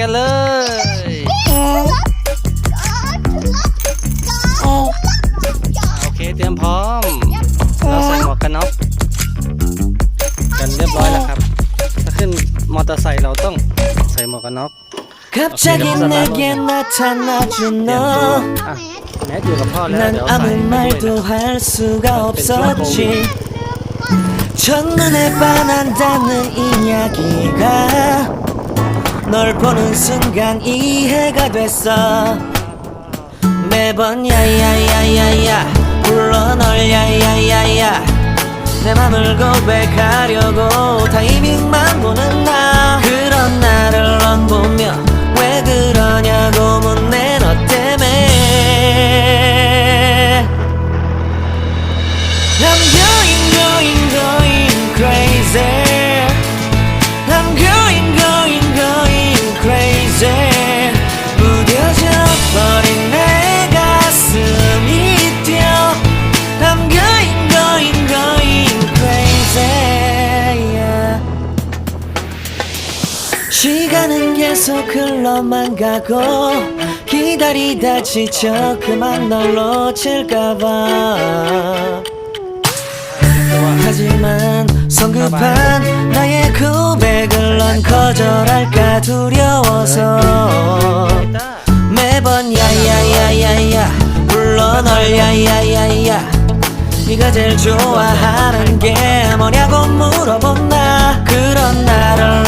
กันเลยอ่าโอเคเตรียมพร้อม เราใส่หมวกกันน็อกกันเรียบร้อยแล้วครับ ถ้าขึ้นมอเตอร์ไซค์เราต้องใส่หมวกกันน็อก 갑자기 내게 나타나준 เตรียมตัว 너 อ่ะแมสอยู่กับพ่อแล้ว 난 เดี๋ยวใส่ 아무 ไปด้วย 말도 할 수가 없었지 첫눈에 반한다는 이야기가 널 보는 순간 이해가 됐어. 매번 야야야야야 불러 널 야야야야. 내 맘을 고백하려고 타이밍만 보는 나. 그런 나를 넌 보며 왜 그러냐고 묻네 흘러만 가고 기다리다 지쳐 그만 널 놓칠까봐. 하지만 성급한 나의 고백을 넌 거절할까 두려워서 매번 야야야야야 불러 널 야야야야. 네가 제일 좋아하는 게 뭐냐고 물어본 나 그런 나를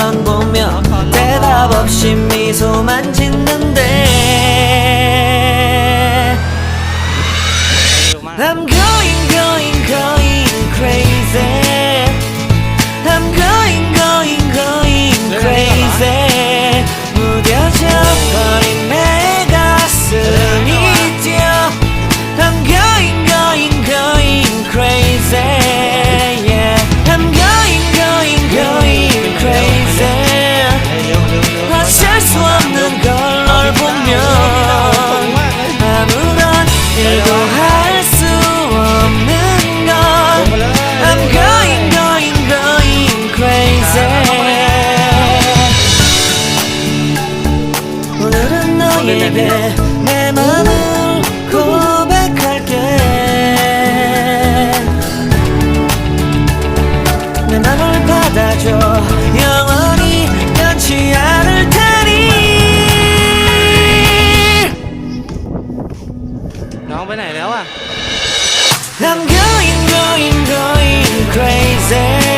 없이 미소만 짓는데. เร็ 너에게 내 맘을 고백할게 내 맘을 받아줘 영원히 변치 않을 테니 น้องไปไหนแล้วอ่ะ I'm going going going crazy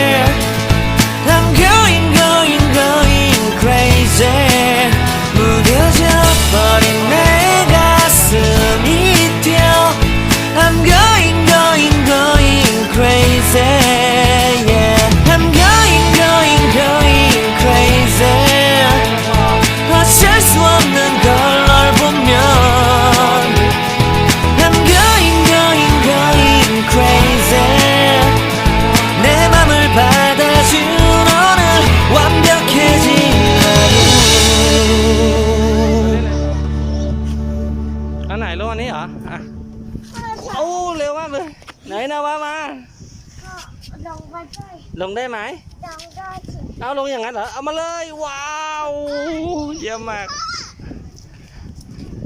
โอ้เร็วมากเลย ไหนนะว่ามา ลงมาด้วยลงได้ไหมลงด้วยสิเอาลงอย่างนั้นเหรอเอามาเลยว้าวเยี่ยมมาก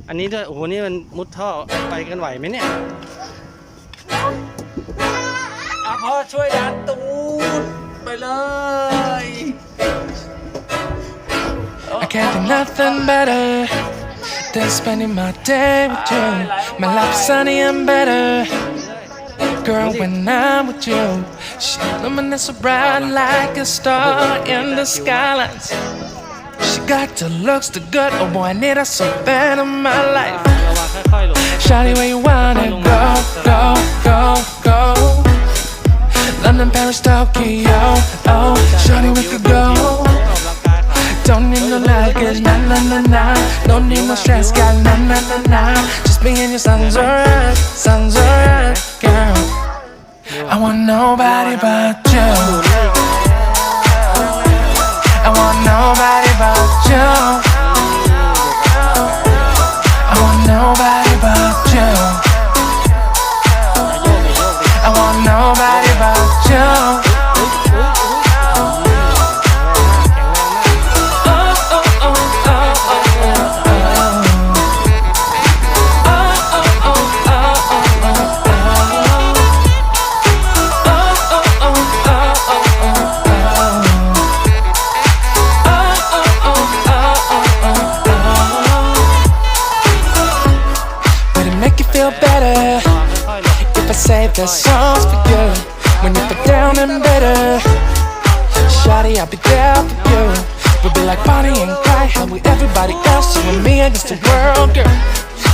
อันนี้ด้วยโอ้โหนี่มันมุดท่อไปกันไหวไหมเนี่ยอะพ่อช่วยดันตูดไปเลย I can't do nothing better than spending my day with you. My life's sunny and better. Girl, when I'm with you, she illuminates so bright like a star in the skylines. She got the looks, the good, oh boy, I need her so bad in my life. Shawty, where you wanna go, go, go, go? London, Paris, Tokyo, oh, Shawty, we could go. Don't need no luggage, nah nah nah nah. Don't need no stress, got nah nah nah nah. Just me and your son's alright, son's alright, girl. I want nobody but you. that song's for you. When you're down and bitter, Shawty, I'll be there for you. We'll be like Bonnie and Clyde, how we everybody else, you and me against the world, girl.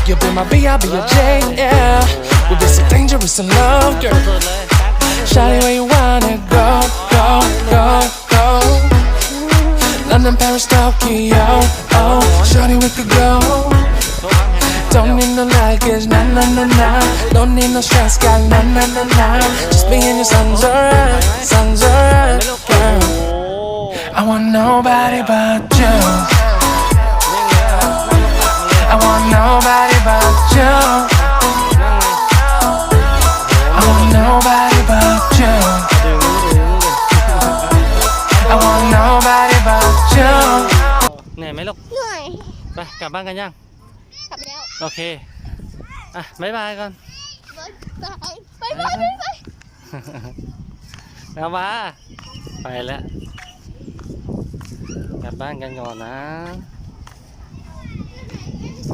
You'll be my B, I'll be your J, yeah. We'll be so dangerous in love, girl. Shawty, where you wanna go, go, go? no luggage, nah, nah, nah, nah. Don't need no stress, got nah, nah, nah, nah. Just me and your son's alright, son's alright, girl. โอ้ I want nobody but you. I want nobody but you. I want nobody but you. ดึงดึงดึง I want nobody but you. เหนื่อยไหมลูก เหนื่อย ไปกลับบ้านกันยัง กลับแล้ว โอเค อะบ๊ายบายก่อนไปไปไปไปไปเอามาไปแล้วกลับบ้านกันก่อนนะ